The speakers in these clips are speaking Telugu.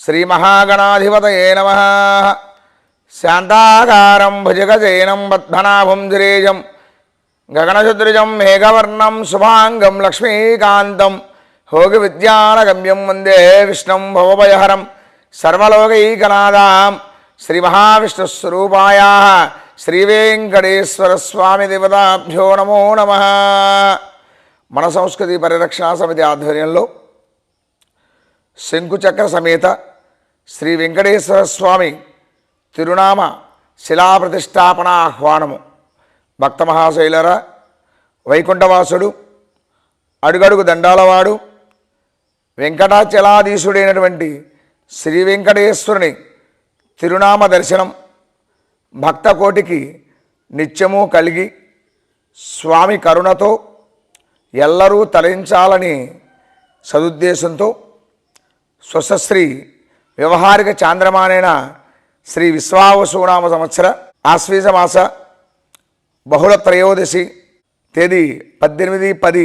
శ్రీమహాగణాధిపతయే నమ శాంతాకారం భుజగజైనం పద్మనాభం జిరేజం గగనశుద్రుజం మేఘవర్ణం శుభాంగం లక్ష్మీకాంతం హోగి విద్యానగమ్యం వందే విష్ణం భవభయహరం సర్వలోకైకనాదాం శ్రీ మహావిష్ణుస్వరూపాయ శ్రీవేంకటేశ్వర స్వామి దేవతాభ్యో నమో నమ మన సంస్కృతి పరిరక్షణ సమితి ఆధ్వర్యంలో శంకుచక్ర సమేత శ్రీ వెంకటేశ్వర స్వామి తిరునామ శిలాప్రతిష్టాపన ఆహ్వానము. భక్త మహాశైలరా వైకుంఠవాసుడు అడుగడుగు దండాలవాడు వెంకటాచలాధీశుడైనటువంటి శ్రీ వెంకటేశ్వరుని తిరునామ దర్శనం భక్త కోటికి నిత్యము కలిగి స్వామి కరుణతో ఎల్లరూ తరించాలని సదుద్దేశంతో స్వశశ్రీ వ్యవహారిక చాంద్రమానైన శ్రీ విశ్వావసునామ సంవత్సర ఆశ్వీజ మాస బహుళ త్రయోదశి తేదీ పద్దెనిమిది పది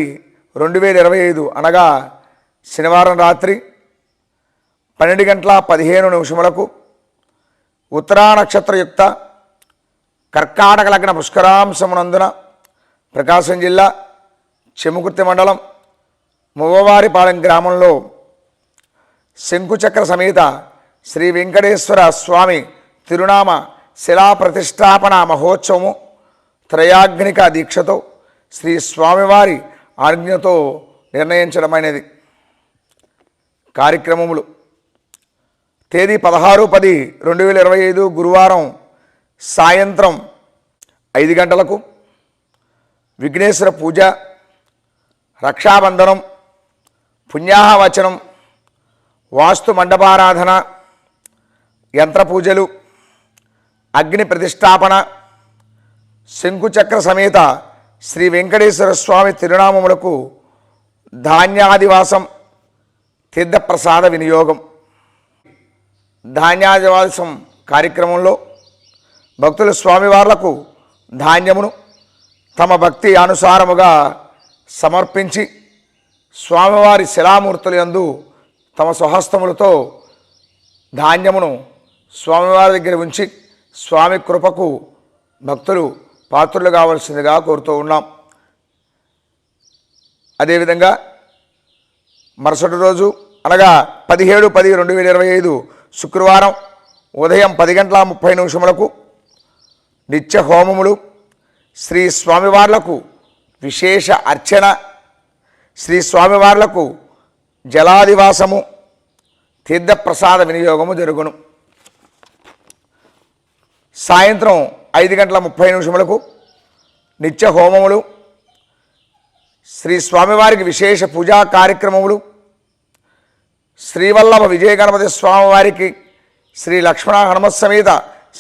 రెండు వేల ఇరవై ఐదు అనగా శనివారం రాత్రి పన్నెండు గంటల పదిహేను నిమిషములకు ఉత్తరా నక్షత్రయుక్త కర్కాటక లగ్న పుష్కరాంశమునందున ప్రకాశం జిల్లా చెముకుర్తి మండలం మువ్వవారిపాలెం గ్రామంలో శంకుచక్ర సమేత శ్రీ వెంకటేశ్వర స్వామి తిరునామ శిలా ప్రతిష్టాపన మహోత్సవము త్రయాగ్నిక దీక్షతో శ్రీ స్వామివారి ఆజ్ఞతో నిర్ణయించడమైనది కార్యక్రమములు. తేదీ పదహారు పది రెండు వేల ఇరవై ఐదు గురువారం సాయంత్రం ఐదు గంటలకు విఘ్నేశ్వర పూజ రక్షాబంధనం పుణ్యాహవచనం వాస్తు మండపారాధన యంత్రపూజలు అగ్ని ప్రతిష్టాపన శంకుచక్ర సమేత శ్రీ వెంకటేశ్వర స్వామి తిరునామములకు ధాన్యాదివాసం తీర్థప్రసాద వినియోగం. ధాన్యాదివాసం కార్యక్రమంలో భక్తులు స్వామివార్లకు ధాన్యమును తమ భక్తి అనుసారముగా సమర్పించి స్వామివారి శిలామూర్తుల యందు తమ స్వహస్తములతో ధాన్యమును స్వామివారి దగ్గర ఉంచి స్వామి కృపకు భక్తులు పాత్రులు కావలసిందిగా కోరుతూ ఉన్నాం. అదేవిధంగా మరుసటి రోజు అనగా పదిహేడు పది రెండు వేల ఇరవై ఐదు శుక్రవారం ఉదయం పది గంటల ముప్పై నిమిషములకు నిత్య హోమములు శ్రీ స్వామివార్లకు విశేష అర్చన శ్రీ స్వామివార్లకు జలాదివాసము తీర్థప్రసాద వినియోగము జరుగును. సాయంత్రం ఐదు గంటల ముప్పై నిమిషములకు నిత్య హోమములు శ్రీ స్వామివారికి విశేష పూజా కార్యక్రమములు శ్రీవల్లభ విజయ గణపతి స్వామివారికి శ్రీ లక్ష్మణ హనుమత్ సమేత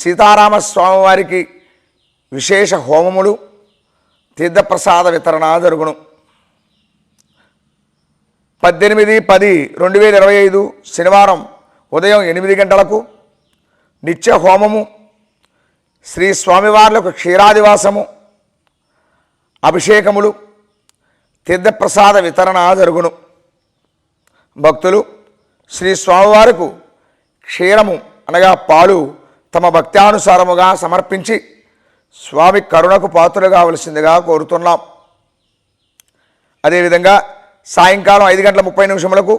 సీతారామ స్వామివారికి విశేష హోమములు తీర్థప్రసాద వితరణ జరుగును. పద్దెనిమిది పది రెండు వేల ఇరవై ఐదు శనివారం ఉదయం ఎనిమిది గంటలకు నిత్య హోమము శ్రీ స్వామివార్లకు క్షీరాదివాసము అభిషేకములు తీర్థప్రసాద వితరణ జరుగును. భక్తులు శ్రీ స్వామివారికి క్షీరము అనగా పాలు తమ భక్త్యానుసారముగా సమర్పించి స్వామి కరుణకు పాత్రలు కావలసిందిగా కోరుతున్నాం. అదేవిధంగా సాయంకాలం ఐదు గంటల ముప్పై నిమిషములకు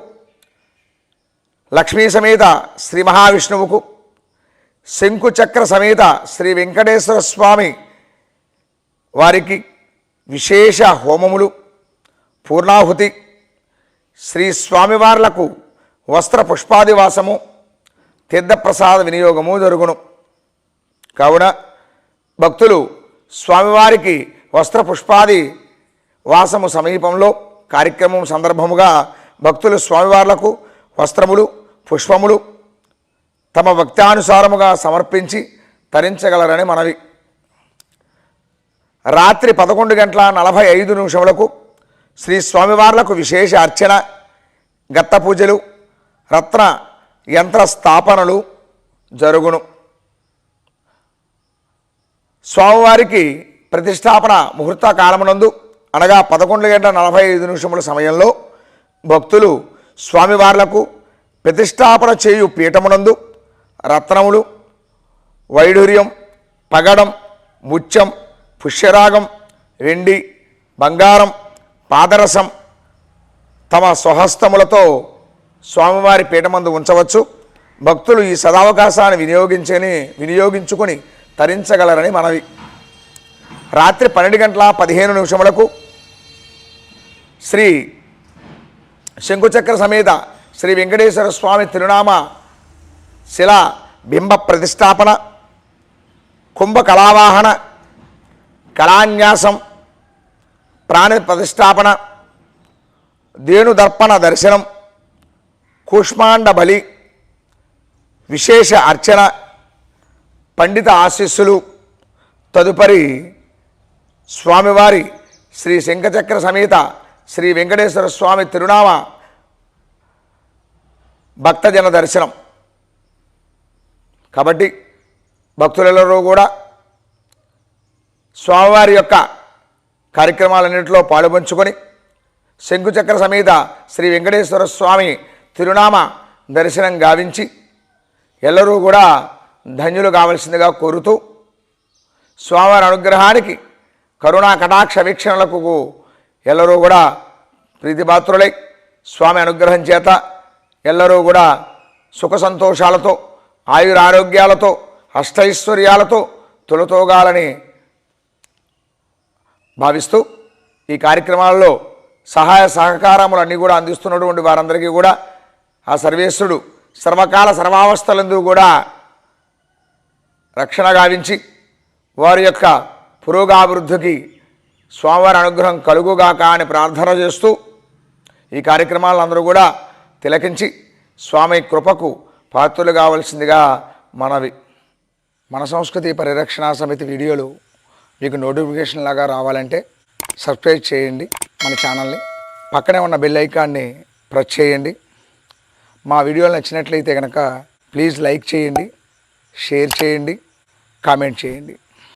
లక్ష్మీ సమేత శ్రీ మహావిష్ణువుకు శంకుచక్ర సమేత శ్రీ వెంకటేశ్వర స్వామి వారికి విశేష హోమములు పూర్ణాహుతి శ్రీ స్వామివార్లకు వస్త్ర పుష్పాదివాసము తీర్థప్రసాద వినియోగము జరుగును. కావున భక్తులు స్వామివారికి వస్త్ర పుష్పాది వాసము సమీపంలో కార్యక్రమం సందర్భముగా భక్తులు స్వామివార్లకు వస్త్రములు పుష్పములు తమ భక్తానుసారముగా సమర్పించి తరించగలరని మనవి. రాత్రి పదకొండు గంటల నలభై ఐదు నిమిషములకు శ్రీ స్వామివార్లకు విశేష అర్చన గత్త పూజలు రత్న యంత్ర స్థాపనలు జరుగును. స్వామివారికి ప్రతిష్టాపన ముహూర్త కాలమునందు అనగా పదకొండు గంటల నలభై ఐదు నిమిషముల సమయంలో భక్తులు స్వామివార్లకు ప్రతిష్టాపన చేయు పీఠమునందు రత్నములు వైఢూర్యం పగడం ముత్యం పుష్యరాగం వెండి బంగారం పాదరసం తమ స్వహస్తములతో స్వామివారి పీఠమందు ఉంచవచ్చు. భక్తులు ఈ సదావకాశాన్ని వినియోగించని వినియోగించుకొని తరించగలరని మనవి. రాత్రి పన్నెండు గంటల పదిహేను నిమిషములకు శ్రీ శంకుచక్ర సమేత శ్రీ వెంకటేశ్వర స్వామి తిరునామ శిల బింబ ప్రతిష్టాపన కుంభ కళావాహన కళాన్యాసం ప్రాణ ప్రతిష్టాపన దేణుదర్పణ దర్శనం కూష్మాండ బలి విశేష అర్చన పండిత ఆశీస్సులు తదుపరి స్వామివారి శ్రీ శంఖచక్ర సమేత శ్రీ వెంకటేశ్వర స్వామి తిరునామ భక్తజన దర్శనం. కాబట్టి భక్తులలో కూడా స్వామివారి యొక్క కార్యక్రమాలన్నింటిలో పాలుపంచుకొని శంకుచక్ర సమేత శ్రీ వెంకటేశ్వర స్వామి తిరునామ దర్శనం గావించి ఎల్లరూ కూడా ధన్యులు కావలసిందిగా కోరుతూ స్వామివారి అనుగ్రహానికి కరుణా కటాక్ష వీక్షణలకు ఎల్లరూ కూడా ప్రీతిపాత్రులై స్వామి అనుగ్రహం చేత ఎల్లరూ కూడా సుఖ సంతోషాలతో ఆయురారోగ్యాలతో అష్టైశ్వర్యాలతో తొలతోగాలని భావిస్తూ ఈ కార్యక్రమాల్లో సహాయ సహకారములన్నీ కూడా అందిస్తున్నటువంటి వారందరికీ కూడా ఆ సర్వేశ్వరుడు సర్వకాల సర్వావస్థలందు కూడా రక్షణ గావించి వారి యొక్క పురోగాభివృద్ధికి స్వామివారి అనుగ్రహం కలుగుగాక అని ప్రార్థన చేస్తూ ఈ కార్యక్రమాలను అందరూ కూడా తిలకించి స్వామి కృపకు పాత్రలు కావలసిందిగా మనవి. మన సంస్కృతి పరిరక్షణ సమితి వీడియోలు మీకు నోటిఫికేషన్ లాగా రావాలంటే సబ్స్క్రైబ్ చేయండి మన ఛానల్ని. పక్కనే ఉన్న బెల్ ఐకాన్ని ప్రెస్ చేయండి. మా వీడియోలు నచ్చినట్లయితే కనుక ప్లీజ్ లైక్ చేయండి షేర్ చేయండి కామెంట్ చేయండి.